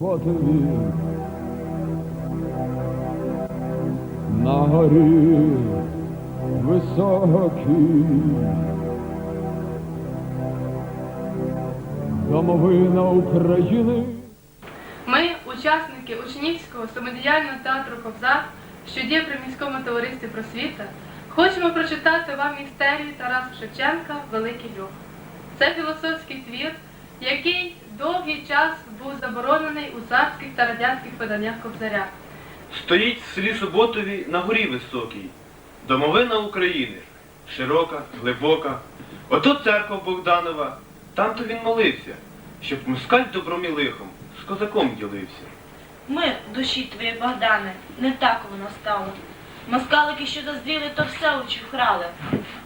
суботові на горі високій. Домовина України. Ми, учасники учнівського самодіяльного театру Кобзар, що діє при міському товаристві просвіта, хочемо прочитати вам містерію Тараса Шевченка Великий Льох. Це філософський твір, який довгий час був заборонений у царських та радянських виданнях Кобзаря. Стоїть в селі Суботові на горі високій, домовина України, широка, глибока. Ото церква Богданова, там то він молився, щоб москаль добром і лихом з козаком ділився. Ми, душі твої, Богдане, не так воно стало. Москалики, що дозріли, то все учухрали.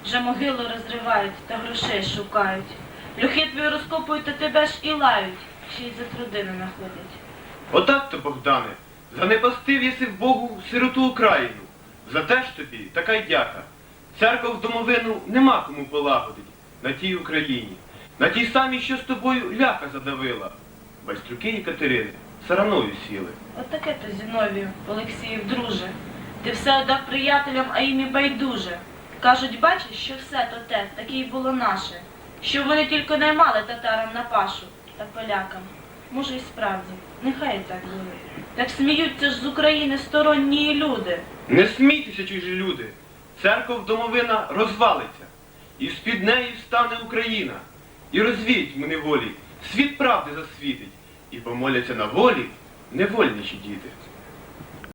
Вже могилу розривають та грошей шукають. Люхи твої розкопують та тебе ж і лають, ще й за трудини находять. Отак то, Богдане, занепастив єси в Богу сироту Україну. За те ж тобі така й дяка. Церква в домовину нема кому полагодить на тій Україні, на тій самій, що з тобою ляха задавила. Байстрюки і Катерини сараною сіли. От таке то Зіновію, Олексіїв, друже. Ти все отдав приятелям, а їм і байдуже. Кажуть, бачиш, що все то те, таке й було наше. Що вони тільки наймали татарам на пашу та полякам. Може, і справді, нехай так буде. Так сміються ж з України сторонні люди. Не смійтеся, чужі люди. Церков домовина розвалиться, і з-під неї встане Україна, і розвіють ми неволі, світ правди засвітить, і помоляться на волі невольничі діти.